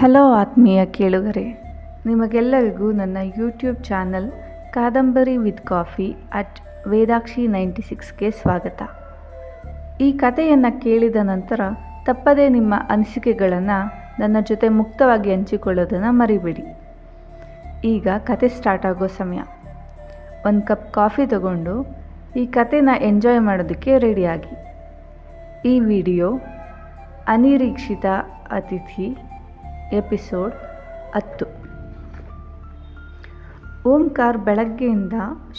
Hello ಆತ್ಮೀಯ ಕೇಳುಗರೆ, ನಿಮಗೆಲ್ಲರಿಗೂ ನನ್ನ YouTube channel Kadambari with coffee at Vedakshi ninety ಸಿಕ್ಸ್ಗೆ ಸ್ವಾಗತ. ಈ ಕಥೆಯನ್ನು ಕೇಳಿದ ನಂತರ ತಪ್ಪದೇ ನಿಮ್ಮ ಅನಿಸಿಕೆಗಳನ್ನು ನನ್ನ ಜೊತೆ ಮುಕ್ತವಾಗಿ ಹಂಚಿಕೊಳ್ಳೋದನ್ನು ಮರಿಬೇಡಿ. ಈಗ ಕತೆ ಸ್ಟಾರ್ಟ್ ಆಗೋ ಸಮಯ. ಒಂದು ಕಪ್ ಕಾಫಿ ತಗೊಂಡು ಈ ಕತೆನ ಎಂಜಾಯ್ ಮಾಡೋದಕ್ಕೆ ರೆಡಿಯಾಗಿ ಈ ವಿಡಿಯೋ ಅನಿರೀಕ್ಷಿತ ಅತಿಥಿ ಎಪಿಸೋಡ್ ಹತ್ತು. ಓಂಕಾರ್ ಬೆಳಗ್ಗೆಯಿಂದ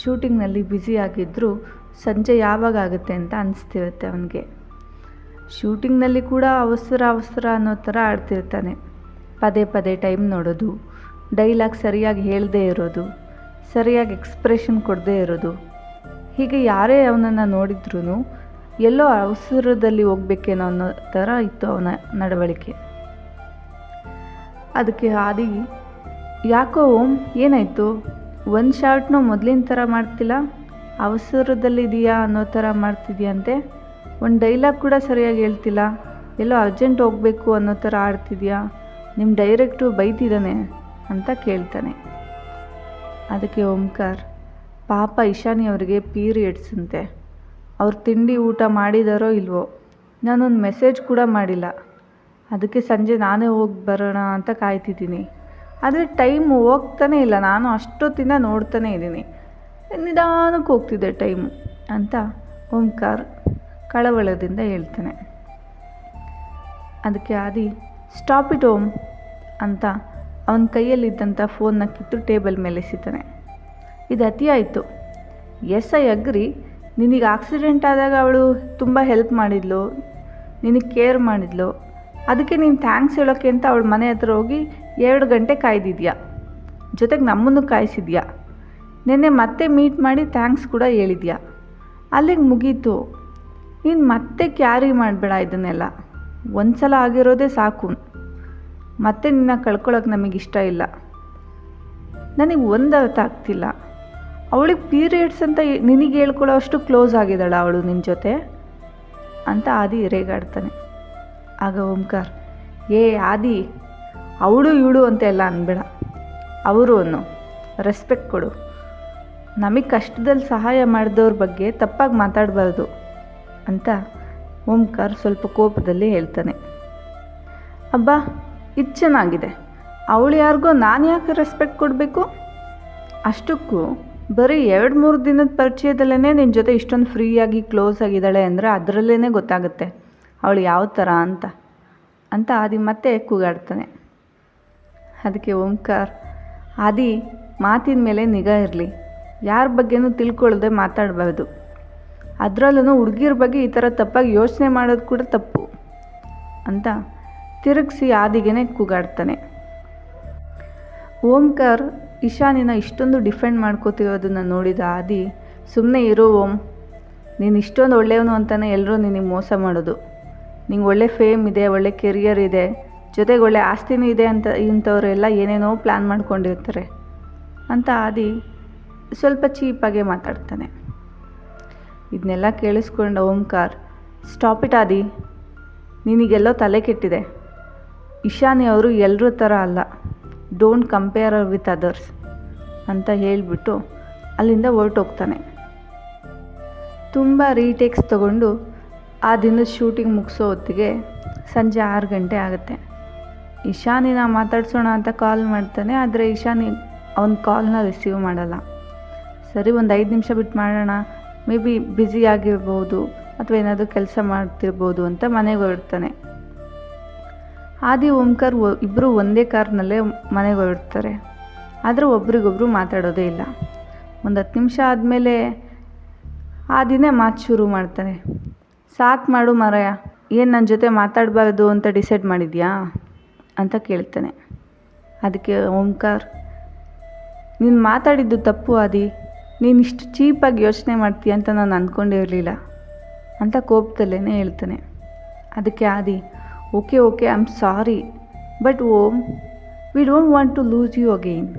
ಶೂಟಿಂಗ್ನಲ್ಲಿ ಬ್ಯುಸಿಯಾಗಿದ್ದರೂ ಸಂಜೆ ಯಾವಾಗ ಆಗುತ್ತೆ ಅಂತ ಅನಿಸ್ತಿರುತ್ತೆ ಅವನಿಗೆ. ಶೂಟಿಂಗ್ನಲ್ಲಿ ಕೂಡ ಅವಸರ ಅವಸರ ಅನ್ನೋ ಥರ ಆಡ್ತಿರ್ತಾನೆ. ಪದೇ ಪದೇ ಟೈಮ್ ನೋಡೋದು, ಡೈಲಾಗ್ ಸರಿಯಾಗಿ ಹೇಳದೇ ಇರೋದು, ಸರಿಯಾಗಿ ಎಕ್ಸ್ಪ್ರೆಷನ್ ಕೊಡದೇ ಇರೋದು. ಹೀಗೆ ಯಾರೇ ಅವನನ್ನು ನೋಡಿದ್ರೂ ಎಲ್ಲೋ ಅವಸರದಲ್ಲಿ ಹೋಗ್ಬೇಕೇನೋ ಅನ್ನೋ ಥರ ಇತ್ತು ಅವನ ನಡವಳಿಕೆ. ಅದಕ್ಕೆ ಆದಿ ಯಾಕೋ ಓಂ, ಏನಾಯಿತು? ಒಂದು ಶಾರ್ಟ್ನೂ ಮೊದಲಿನ ಥರ ಮಾಡ್ತಿಲ್ಲ? ಅವಸರದಲ್ಲಿದೆಯಾ ಅನ್ನೋ ಥರ ಮಾಡ್ತಿದ್ಯಂತೆ? ಒಂದು ಡೈಲಾಗ್ ಕೂಡ ಸರಿಯಾಗಿ ಹೇಳ್ತಿಲ್ಲ? ಎಲ್ಲೋ ಅರ್ಜೆಂಟ್ ಹೋಗಬೇಕು ಅನ್ನೋ ಥರ ಆಡ್ತಿದ್ಯಾ? ನಿಮ್ಮ ಡೈರೆಕ್ಟು ಬೈತಿದ್ದಾನೆ ಅಂತ ಕೇಳ್ತಾನೆ. ಅದಕ್ಕೆ ಓಂಕಾರ್, ಪಾಪ ಇಶಾನಿ ಅವರಿಗೆ ಪೀರಿಯಡ್ಸ್ ಅಂತೆ ಅವ್ರು ತಿಂಡಿ ಊಟ ಮಾಡಿದಾರೋ ಇಲ್ವೋ? ನಾನೊಂದು ಮೆಸೇಜ್ ಕೂಡ ಮಾಡಿಲ್ಲ. ಅದಕ್ಕೆ ಸಂಜೆ ನಾನೇ ಹೋಗಿ ಬರೋಣ ಅಂತ ಕಾಯ್ತಿದ್ದೀನಿ. ಆದರೆ ಟೈಮ್ ಹೋಗ್ತಾನೆ ಇಲ್ಲ. ನಾನು ಅಷ್ಟೊತ್ತಿಂದ ನೋಡ್ತಾನೇ ಇದ್ದೀನಿ. ನಿಧಾನಕ್ಕೆ ಹೋಗ್ತಿದೆ ಟೈಮು ಅಂತ ಓಂಕಾರ್ ಕಳವಳದಿಂದ ಹೇಳ್ತಾನೆ. ಅದಕ್ಕೆ ಆದಿ ಸ್ಟಾಪ್ ಇಟ್ ಓಮ್ ಅಂತ ಅವನ ಕೈಯಲ್ಲಿದ್ದಂಥ ಫೋನ್ನ ಕಿತ್ತು ಟೇಬಲ್ ಮೇಲೆ ಎಸಿತಾನೆ. ಇದು ಅತಿಯಾಯಿತು ಎಸ್ ಐ ಅಗ್ರಿ ನಿನಗೆ ಆಕ್ಸಿಡೆಂಟ್ ಆದಾಗ ಅವಳು ತುಂಬ ಹೆಲ್ಪ್ ಮಾಡಿದ್ಲು. ನಿನಗೆ ಕೇರ್ ಮಾಡಿದ್ಲು. ಅದಕ್ಕೆ ನೀನು ಥ್ಯಾಂಕ್ಸ್ ಹೇಳೋಕ್ಕೆ ಅಂತ ಅವಳ ಮನೆ ಹತ್ರ ಹೋಗಿ ಎರಡು ಗಂಟೆ ಕಾಯ್ದಿದ್ಯಾ? ಜೊತೆಗೆ ನಮ್ಮನ್ನು ಕಾಯಿಸಿದ್ಯಾ? ನಿನ್ನೆ ಮತ್ತೆ ಮೀಟ್ ಮಾಡಿ ಥ್ಯಾಂಕ್ಸ್ ಕೂಡ ಹೇಳಿದ್ಯಾ? ಅಲ್ಲಿಗೆ ಮುಗೀತು. ನೀನು ಮತ್ತೆ ಕ್ಯಾರಿ ಮಾಡಬೇಡ ಇದನ್ನೆಲ್ಲ. ಒಂದು ಸಲ ಆಗಿರೋದೇ ಸಾಕು. ಮತ್ತೆ ನಿನ್ನ ಕಳ್ಕೊಳ್ಳೋಕೆ ನಮಗಿಷ್ಟ ಇಲ್ಲ. ನನಗೆ ಒಂದು ಅರ್ಥ ಆಗ್ತಿಲ್ಲ. ಅವಳಿಗೆ ಪೀರಿಯಡ್ಸ್ ಅಂತ ನಿನಗೆ ಹೇಳ್ಕೊಳ್ಳೋ ಅಷ್ಟು ಕ್ಲೋಸ್ ಆಗಿದ್ದಾಳ ಅವಳು ನಿನ್ನ ಜೊತೆ? ಅಂತ ಆದಿ ರೇಗಾಡ್ತಾನೆ ಆಗ ಓಂಕಾರ್, ಏ ಆದಿ, ಅವಳು ಇವಳು ಅಂತ ಎಲ್ಲ ಅನ್ಬೇಡ. ಅವರು ಅನ್ನು ರೆಸ್ಪೆಕ್ಟ್ ಕೊಡು. ನಮಗೆ ಕಷ್ಟದಲ್ಲಿ ಸಹಾಯ ಮಾಡಿದವ್ರ ಬಗ್ಗೆ ತಪ್ಪಾಗಿ ಮಾತಾಡಬಾರ್ದು ಅಂತ ಓಂಕಾರ್ ಸ್ವಲ್ಪ ಕೋಪದಲ್ಲಿ ಹೇಳ್ತಾನೆ. ಅಬ್ಬಾ, ಇದು ಚೆನ್ನಾಗಿದೆ. ಅವಳು ಯಾರಿಗೋ ನಾನು ಯಾಕೆ ರೆಸ್ಪೆಕ್ಟ್ ಕೊಡಬೇಕು? ಅಷ್ಟಕ್ಕೂ ಬರೀ ಎರಡು ಮೂರು ದಿನದ ಪರಿಚಯದಲ್ಲೇ ನಿನ್ನ ಜೊತೆ ಇಷ್ಟೊಂದು ಫ್ರೀಯಾಗಿ ಕ್ಲೋಸ್ ಆಗಿದ್ದಾಳೆ ಅಂದರೆ ಅದರಲ್ಲೇ ಗೊತ್ತಾಗುತ್ತೆ. ಅವಳು ಯಾವ ಥರ ಅಂತ ಅಂತ ಆದಿ ಮತ್ತೆ ಕೂಗಾಡ್ತಾನೆ. ಅದಕ್ಕೆ ಓಂಕಾರ್, ಆದಿ ಮಾತಿನ ಮೇಲೆ ನಿಗಾ ಇರಲಿ. ಯಾರ ಬಗ್ಗೆನೂ ತಿಳ್ಕೊಳ್ಳದೆ ಮಾತಾಡಬಾರ್ದು. ಅದರಲ್ಲೂ ಹುಡುಗಿರ ಬಗ್ಗೆ ಈ ಥರ ತಪ್ಪಾಗಿ ಯೋಚನೆ ಮಾಡೋದು ಕೂಡ ತಪ್ಪು, ಅಂತ ತಿರುಗಿಸಿ ಆದಿಗೆನೆ ಕೂಗಾಡ್ತಾನೆ. ಓಂಕಾರ್ ಇಶಾನಿನ ಇಷ್ಟೊಂದು ಡಿಫೆಂಡ್ ಮಾಡ್ಕೋತಿರೋದನ್ನು ನೋಡಿದ ಆದಿ ಸುಮ್ಮನೆ ಇರೋ ಓಂ, ನೀನು ಇಷ್ಟೊಂದು ಒಳ್ಳೆಯವನು ಅಂತಲೇ ಎಲ್ಲರೂ ನಿನಗೆ ಮೋಸ ಮಾಡೋದು. ನಿಂಗೆ ಒಳ್ಳೆ ಫೇಮ್ ಇದೆ, ಒಳ್ಳೆ ಕೆರಿಯರ್ ಇದೆ, ಜೊತೆಗೆ ಒಳ್ಳೆ ಆಸ್ತಿನೂ ಇದೆ ಅಂತ ಇಂಥವರೆಲ್ಲ ಏನೇನೋ ಪ್ಲ್ಯಾನ್ ಮಾಡ್ಕೊಂಡಿರ್ತಾರೆ ಅಂತ ಆದಿ ಸ್ವಲ್ಪ ಚೀಪಾಗೆ ಮಾತಾಡ್ತಾನೆ. ಇದನ್ನೆಲ್ಲ ಕೇಳಿಸ್ಕೊಂಡ ಓಂಕಾರ್ ಸ್ಟಾಪ್ ಇಟ್ ಆದಿ, ನಿನಗೆಲ್ಲೋ ತಲೆ ಕೆಟ್ಟಿದೆ. ಇಶಾನಿ ಅವರು ಎಲ್ಲರ ಥರ ಅಲ್ಲ ಡೋಂಟ್ ಕಂಪೇರ್ ವಿತ್ ಅದರ್ಸ್ ಅಂತ ಹೇಳಿಬಿಟ್ಟು ಅಲ್ಲಿಂದ ಹೊರಟೋಗ್ತಾನೆ. ತುಂಬ ರೀಟೇಕ್ಸ್ ತಗೊಂಡು ಆ ದಿನದ ಶೂಟಿಂಗ್ ಮುಗಿಸೋ ಹೊತ್ತಿಗೆ ಸಂಜೆ ಆರು ಗಂಟೆ ಆಗುತ್ತೆ. ಇಶಾನಿನ ಮಾತಾಡ್ಸೋಣ ಅಂತ ಕಾಲ್ ಮಾಡ್ತಾನೆ, ಆದರೆ ಇಶಾನಿ ಅವನ ಕಾಲ್ನ ರಿಸೀವ್ ಮಾಡಲ್ಲ. ಸರಿ, ಒಂದು ಐದು ನಿಮಿಷ ಬಿಟ್ಟು ಮಾಡೋಣ. ಮೇ ಬಿ ಬ್ಯುಸಿ ಆಗಿರ್ಬೋದು, ಅಥವಾ ಏನಾದರೂ ಕೆಲಸ ಮಾಡ್ತಿರ್ಬೋದು ಅಂತ ಮನೆಗೆ ಹೊರಡ್ತಾನೆ. ಆದಿ, ಓಂಕಾರ್ ಇಬ್ಬರು ಒಂದೇ ಕಾರ್ನಲ್ಲೇ ಮನೆಗೆ ಹೊರಡ್ತಾರೆ. ಆದರೆ ಒಬ್ರಿಗೊಬ್ರು ಮಾತಾಡೋದೇ ಇಲ್ಲ. ಒಂದು ಹತ್ತು ನಿಮಿಷ ಆದಮೇಲೆ ಆದಿನೇ ಮಾತು ಶುರು ಮಾಡ್ತಾನೆ. ಸಾಕು ಮಾಡು ಮಾರಾಯ. ಏನು ನನ್ನ ಜೊತೆ ಮಾತಾಡಬಾರ್ದು ಅಂತ ಡಿಸೈಡ್ ಮಾಡಿದ್ಯಾ? ಅಂತ ಕೇಳ್ತಾನೆ. ಅದಕ್ಕೆ ಓಂಕಾರ್, ನೀನು ಮಾತಾಡಿದ್ದು ತಪ್ಪು ಆದಿ. ನೀನು ಇಷ್ಟು ಚೀಪಾಗಿ ಯೋಚನೆ ಮಾಡ್ತೀಯ ಅಂತ ನಾನು ಅಂದ್ಕೊಂಡಿರಲಿಲ್ಲ ಅಂತ ಕೋಪದಲ್ಲೇ ಹೇಳ್ತಾನೆ. ಅದಕ್ಕೆ Aadi, okay okay I am sorry but Om we don't want to lose you again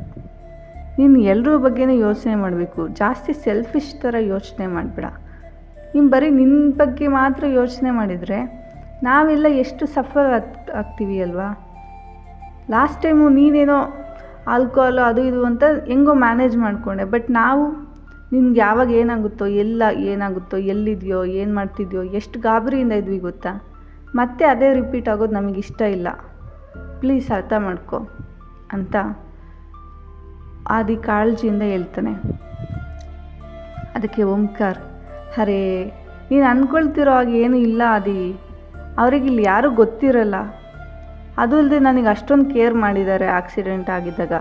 ನೀನು ಎಲ್ಲರ ಬಗ್ಗೆನೇ ಯೋಚನೆ ಮಾಡಬೇಕು. ಜಾಸ್ತಿ ಸೆಲ್ಫಿಶ್ ಥರ ಯೋಚನೆ ಮಾಡಬೇಡ. ನೀನು ಬರೀ ನಿನ್ನ ಬಗ್ಗೆ ಮಾತ್ರ ಯೋಚನೆ ಮಾಡಿದರೆ ನಾವೆಲ್ಲ ಎಷ್ಟು ಸಫರ್ ಆಗ್ ಆಗ್ತೀವಿ ಅಲ್ವಾ? ಲಾಸ್ಟ್ ಟೈಮು ನೀನೇನೋ ಆಲ್ಕೋಹಾಲು ಅದು ಇದು ಅಂತ ಹೆಂಗೋ ಮ್ಯಾನೇಜ್ ಮಾಡಿಕೊಂಡೆ ಬಟ್ ನಾವು ನಿನ್ಗೆ ಯಾವಾಗ ಏನಾಗುತ್ತೋ, ಎಲ್ಲ ಏನಾಗುತ್ತೋ, ಎಲ್ಲಿದೆಯೋ, ಏನು ಮಾಡ್ತಿದ್ಯೋ, ಎಷ್ಟು ಗಾಬರಿಯಿಂದ ಇದ್ವಿ ಗೊತ್ತಾ? ಮತ್ತೆ ಅದೇ ರಿಪೀಟ್ ಆಗೋದು ನಮಗೆ ಇಷ್ಟ ಇಲ್ಲ. ಪ್ಲೀಸ್ ಅರ್ಥ ಮಾಡ್ಕೊ ಅಂತ ಆದಿ ಕಾಳಜಿಯಿಂದ ಹೇಳ್ತಾನೆ. ಅದಕ್ಕೆ ಓಂಕಾರ್. ಹರೇ ನೀನು ಅಂದ್ಕೊಳ್ತಿರೋ ಹಾಗೆ ಏನೂ ಇಲ್ಲ ಆದಿ. ಅವ್ರಿಗೆ ಇಲ್ಲಿ ಯಾರೂ ಗೊತ್ತಿರಲ್ಲ. ಅದು ಅಲ್ಲದೆ ನನಗೆ ಅಷ್ಟೊಂದು ಕೇರ್ ಮಾಡಿದ್ದಾರೆ ಆಕ್ಸಿಡೆಂಟ್ ಆಗಿದ್ದಾಗ.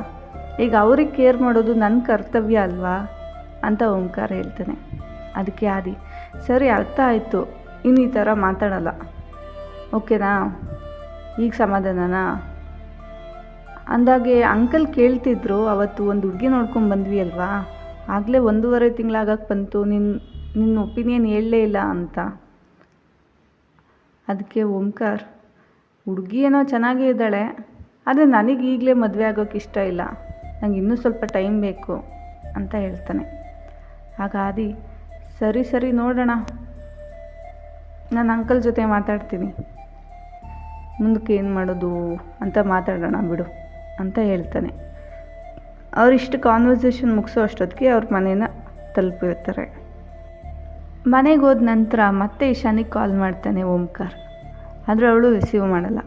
ಈಗ ಅವ್ರಿಗೆ ಕೇರ್ ಮಾಡೋದು ನನ್ನ ಕರ್ತವ್ಯ ಅಲ್ವಾ? ಅಂತ ಓಂಕಾರ ಹೇಳ್ತಾನೆ. ಅದಕ್ಕೆ ಆದಿ, ಸರಿ ಅರ್ಥ ಆಯಿತು ಇನ್ನು ಈ ಥರ ಮಾತಾಡಲ್ಲ. ಓಕೆನಾ? ಈಗ ಸಮಾಧಾನನಾ? ಅಂದಾಗೆ ಅಂಕಲ್ ಕೇಳ್ತಿದ್ರು, ಅವತ್ತು ಒಂದು ಹುಡುಗಿ ನೋಡ್ಕೊಂಡು ಬಂದ್ವಿ ಅಲ್ವಾ? ಆಗಲೇ ಒಂದೂವರೆ ತಿಂಗಳಾಗಕ್ಕೆ ಬಂತು ನಿನ್ನ ನಿನ್ನ ಒಪಿನಿಯನ್ ಹೇಳಲೇ ಇಲ್ಲ ಅಂತ. ಅದಕ್ಕೆ ಓಂಕಾರ್, ಹುಡುಗಿ ಏನೋ ಚೆನ್ನಾಗೇ ಇದ್ದಾಳೆ, ಆದರೆ ನನಗೆ ಈಗಲೇ ಮದುವೆ ಆಗೋಕ್ಕೆ ಇಷ್ಟ ಇಲ್ಲ. ನಂಗೆ ಇನ್ನೂ ಸ್ವಲ್ಪ ಟೈಮ್ ಬೇಕು ಅಂತ ಹೇಳ್ತಾನೆ. ಆಗ ಆದಿ, ಸರಿ ಸರಿ ನೋಡೋಣ. ನಾನು ಅಂಕಲ್ ಜೊತೆ ಮಾತಾಡ್ತೀನಿ. ಮುಂದಕ್ಕೆ ಏನು ಮಾಡೋದು ಅಂತ ಮಾತಾಡೋಣ ಬಿಡು ಅಂತ ಹೇಳ್ತಾನೆ. ಅವರಿಷ್ಟು ಕಾನ್ವರ್ಸೇಷನ್ ಮುಗಿಸೋ ಅಷ್ಟೊತ್ತಿಗೆ ಅವ್ರ ಮನೇನ ತಲುಪಿರ್ತಾರೆ. ಮನೆಗೆ ಹೋದ ನಂತರ ಮತ್ತೆ ಇಶಾನಿಗೆ ಕಾಲ್ ಮಾಡ್ತಾನೆ ಓಂಕಾರ್. ಆದರೆ ಅವಳು ರಿಸೀವ್ ಮಾಡಲ್ಲ.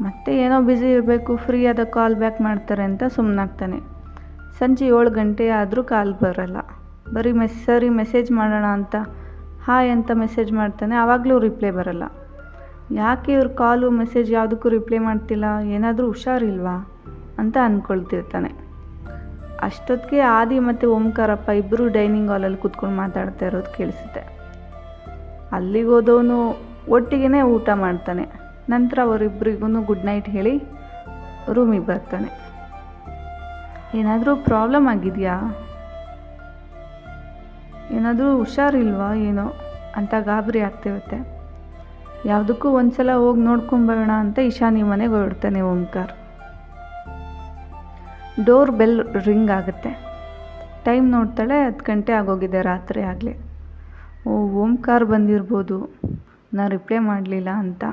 ಮತ್ತೆ ಏನೋ ಬ್ಯುಸಿ ಇರಬೇಕು ಫ್ರೀ ಆದ ಕಾಲ್ ಬ್ಯಾಕ್ ಮಾಡ್ತಾರೆ ಅಂತ ಸುಮ್ಮನಾಗ್ತಾನೆ ಸಂಜೆ ಏಳು ಗಂಟೆ ಆದರೂ ಕಾಲ್ ಬರಲ್ಲ. ಬರೀ ಮೆಸ್ ಸರಿ ಮೆಸೇಜ್ ಮಾಡೋಣ ಅಂತ ಹಾಯ್ ಅಂತ ಮೆಸೇಜ್ ಮಾಡ್ತಾನೆ, ಆವಾಗಲೂ ರಿಪ್ಲೈ ಬರಲ್ಲ. ಯಾಕೆ ಇವ್ರ ಕಾಲು ಮೆಸೇಜ್ ಯಾವುದಕ್ಕೂ ರಿಪ್ಲೈ ಮಾಡ್ತಿಲ್ಲ? ಏನಾದರೂ ಹುಷಾರಿಲ್ವಾ? ಅಂತ ಅಂದ್ಕೊಳ್ತಿರ್ತಾನೆ ಅಷ್ಟೊತ್ತಿಗೆ ಆದಿ ಮತ್ತು ಓಂಕಾರಪ್ಪ ಇಬ್ಬರು ಡೈನಿಂಗ್ ಹಾಲಲ್ಲಿ ಕೂತ್ಕೊಂಡು ಮಾತಾಡ್ತಾ ಇರೋದು ಕೇಳಿಸುತ್ತೆ. ಅಲ್ಲಿಗೆ ಹೋದವನು ಒಟ್ಟಿಗೆ ಊಟ ಮಾಡ್ತಾನೆ. ನಂತರ ಅವರಿಬ್ಬರಿಗೂ ಗುಡ್ ನೈಟ್ ಹೇಳಿ ರೂಮಿಗೆ ಬರ್ತಾನೆ. ಏನಾದರೂ ಪ್ರಾಬ್ಲಮ್ ಆಗಿದೆಯಾ? ಏನಾದರೂ ಹುಷಾರಿಲ್ವಾ ಏನೋ ಅಂತ ಗಾಬರಿ ಆಗ್ತಿರುತ್ತೆ ಯಾವುದಕ್ಕೂ ಒಂದ್ಸಲ ಹೋಗಿ ನೋಡ್ಕೊಂಬರೋಣ ಅಂತ ಇಶಾನಿ ಮನೆಗೆ ಹೊರಡ್ತಾನೆ ಓಂಕಾರ್. ಡೋರ್ ಬೆಲ್ ರಿಂಗ್ ಆಗುತ್ತೆ. ಟೈಮ್ ನೋಡ್ತಾಳೆ ಹತ್ತು ಗಂಟೆ ಆಗೋಗಿದೆ, ರಾತ್ರಿ ಆಗಲಿ. ಓ ಓಂಕಾರ್ ಬಂದಿರ್ಬೋದು. ನಾನು ರಿಪ್ಲೈ ಮಾಡಲಿಲ್ಲ ಅಂತ.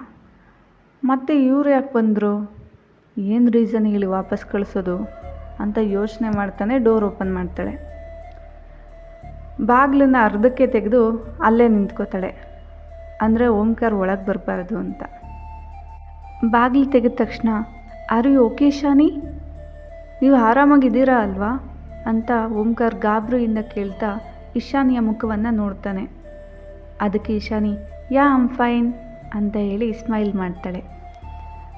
ಮತ್ತೆ ಇವ್ರು ಯಾಕೆ ಬಂದರು? ಏನು ರೀಸನ್ ಹೇಳಿ ವಾಪಸ್ ಕಳಿಸೋದು ಅಂತ ಯೋಚನೆ ಮಾಡ್ತಾನೆ ಡೋರ್ ಓಪನ್ ಮಾಡ್ತಾಳೆ. ಬಾಗಿಲನ್ನ ಅರ್ಧಕ್ಕೆ ತೆಗೆದು ಅಲ್ಲೇ ನಿಂತ್ಕೋತಾಳೆ. ಅಂದರೆ ಓಂಕಾರ್ ಒಳಗೆ ಬರಬಾರ್ದು ಅಂತ. ಬಾಗಿಲು ತೆಗೆದ ತಕ್ಷಣ, ಅರಿ ಓಕೆ ಶಾನಿ ನೀವು ಆರಾಮಾಗಿದ್ದೀರಾ ಅಲ್ವಾ? ಅಂತ ಓಂಕಾರ್ ಗಾಬ್ರಿಯಿಂದ ಕೇಳ್ತಾ ಇಶಾನಿಯ ಮುಖವನ್ನು ನೋಡ್ತಾನೆ. ಅದಕ್ಕೆ ಇಶಾನಿ, ಯಾ ಆಮ್ ಫೈನ್, ಅಂತ ಹೇಳಿ ಸ್ಮೈಲ್ ಮಾಡ್ತಾಳೆ.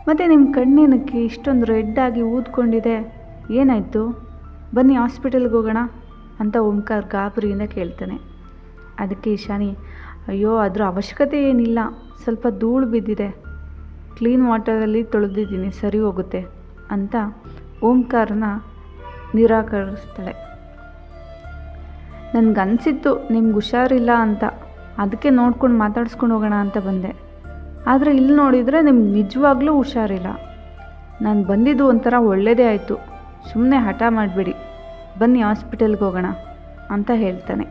ಮತ್ತು ನಿಮ್ಮ ಕಣ್ಣೇನಕ್ಕೆ ಇಷ್ಟೊಂದು ರೆಡ್ ಆಗಿ ಊದ್ಕೊಂಡಿದೆ? ಏನಾಯಿತು? ಬನ್ನಿ ಹಾಸ್ಪಿಟಲ್ಗೆ ಹೋಗೋಣ ಅಂತ ಓಂಕಾರ್ ಗಾಬರಿಯಿಂದ ಕೇಳ್ತಾನೆ. ಅದಕ್ಕೆ ಇಶಾನಿ, ಅಯ್ಯೋ, ಅದರ ಅವಶ್ಯಕತೆ ಏನಿಲ್ಲ. ಸ್ವಲ್ಪ ಧೂಳು ಬಿದ್ದಿದೆ. ಕ್ಲೀನ್ ವಾಟರಲ್ಲಿ ತೊಳೆದಿದ್ದೀನಿ, ಸರಿ ಹೋಗುತ್ತೆ, ಅಂತ ಓಂಕಾರನ ನಿರಾಕರಿಸ್ತಾಳೆ. ನನಗನ್ಸಿತ್ತು ನಿಮ್ಗೆ ಹುಷಾರಿಲ್ಲ ಅಂತ ಅದಕ್ಕೆ ನೋಡ್ಕೊಂಡು ಮಾತಾಡ್ಸ್ಕೊಂಡು ಹೋಗೋಣ ಅಂತ ಬಂದೆ. ಆದರೆ ಇಲ್ಲಿ ನೋಡಿದರೆ ನಿಮ್ಗೆ ನಿಜವಾಗ್ಲೂ ಹುಷಾರಿಲ್ಲ. ನಾನು ಬಂದಿದ್ದು ಒಂಥರ ಒಳ್ಳೆಯದೇ ಆಯಿತು. ಸುಮ್ಮನೆ ಹಠ ಮಾಡಬೇಡಿ, ಬನ್ನಿ ಹಾಸ್ಪಿಟಲ್ಗೆ ಹೋಗೋಣ ಅಂತ ಹೇಳ್ತಾನೆ.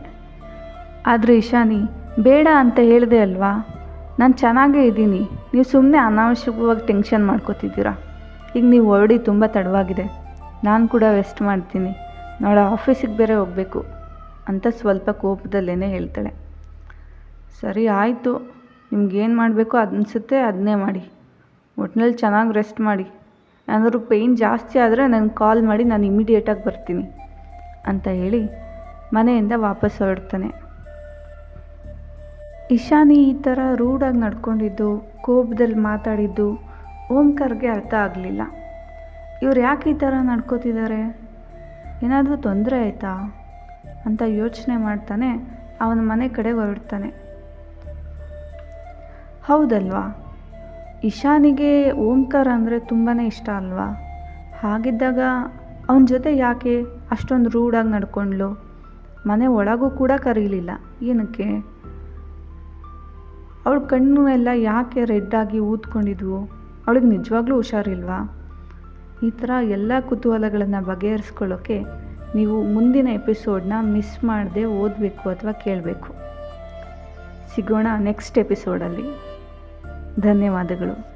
ಆದರೆ ಇಶಾನಿ, ಬೇಡ ಅಂತ ಹೇಳಿದೆ ಅಲ್ವಾ? ನಾನು ಚೆನ್ನಾಗೇ ಇದ್ದೀನಿ. ನೀವು ಸುಮ್ಮನೆ ಅನಾವಶ್ಯಕವಾಗಿ ಟೆನ್ಷನ್ ಮಾಡ್ಕೋತಿದ್ದೀರಾ? ಈಗ ನೀವು ಹೊರಡಿ ತುಂಬ ತಡವಾಗಿದೆ. ನಾನು ಕೂಡ ವೆಸ್ಟ್ ಮಾಡ್ತೀನಿ. ನಾಳೆ ಆಫೀಸಿಗೆ ಬೇರೆ ಹೋಗಬೇಕು ಅಂತ ಸ್ವಲ್ಪ ಕೋಪದಲ್ಲೇ ಹೇಳ್ತಾಳೆ. ಸರಿ, ಆಯಿತು. ನಿಮ್ಗೇನು ಮಾಡಬೇಕು ಅನಿಸುತ್ತೆ ಅದನ್ನೇ ಮಾಡಿ. ಒಟ್ನಲ್ಲಿ ಚೆನ್ನಾಗಿ ರೆಸ್ಟ್ ಮಾಡಿ. ಏನಾದರೂ ಪೇಯ್ನ್ ಜಾಸ್ತಿ ಆದರೆ ನನಗೆ ಕಾಲ್ ಮಾಡಿ ನಾನು ಇಮಿಡಿಯೇಟಾಗಿ ಬರ್ತೀನಿ ಅಂತ ಹೇಳಿ ಮನೆಯಿಂದ ವಾಪಸ್ ಹೊರಡ್ತಾನೆ. ಇಶಾನಿ ಈ ಥರ ರೂಡಾಗಿ ನಡ್ಕೊಂಡಿದ್ದು ಕೋಪದಲ್ಲಿ ಮಾತಾಡಿದ್ದು ಓಂಕಾರ್ಗೆ ಅರ್ಥ ಆಗಲಿಲ್ಲ. ಇವ್ರು ಯಾಕೆ ಈ ಥರ ನಡ್ಕೋತಿದ್ದಾರೆ? ಏನಾದರೂ ತೊಂದರೆ ಆಯಿತಾ? ಅಂತ ಯೋಚನೆ ಮಾಡ್ತಾನೆ ಅವನ ಮನೆ ಕಡೆ ಹೊರಡ್ತಾನೆ. ಹೌದಲ್ವಾ? ಇಶಾನಿಗೆ ಓಂಕಾರ ಅಂದರೆ ತುಂಬಾ ಇಷ್ಟ ಅಲ್ವಾ? ಹಾಗಿದ್ದಾಗ ಅವನ ಜೊತೆ ಯಾಕೆ ಅಷ್ಟೊಂದು ರೂಢಾಗಿ ನಡ್ಕೊಂಡ್ಲು? ಮನೆ ಒಳಗೂ ಕೂಡ ಕರೀಲಿಲ್ಲ. ಏನಕ್ಕೆ? ಅವಳ ಕಣ್ಣು ಎಲ್ಲ ಯಾಕೆ ರೆಡ್ಡಾಗಿ ಊದ್ಕೊಂಡಿದ್ವು? ಅವಳಿಗೆ ನಿಜವಾಗ್ಲೂ ಹುಷಾರಿಲ್ವಾ? ಈ ಥರ ಎಲ್ಲ ಕುತೂಹಲಗಳನ್ನು ಬಗೆಹರಿಸ್ಕೊಳ್ಳೋಕ್ಕೆ ನೀವು ಮುಂದಿನ ಎಪಿಸೋಡನ್ನ ಮಿಸ್ ಮಾಡದೆ ಓದಬೇಕು ಅಥವಾ ಕೇಳಬೇಕು. ಸಿಗೋಣ ನೆಕ್ಸ್ಟ್ ಎಪಿಸೋಡಲ್ಲಿ. ಧನ್ಯವಾದಗಳು.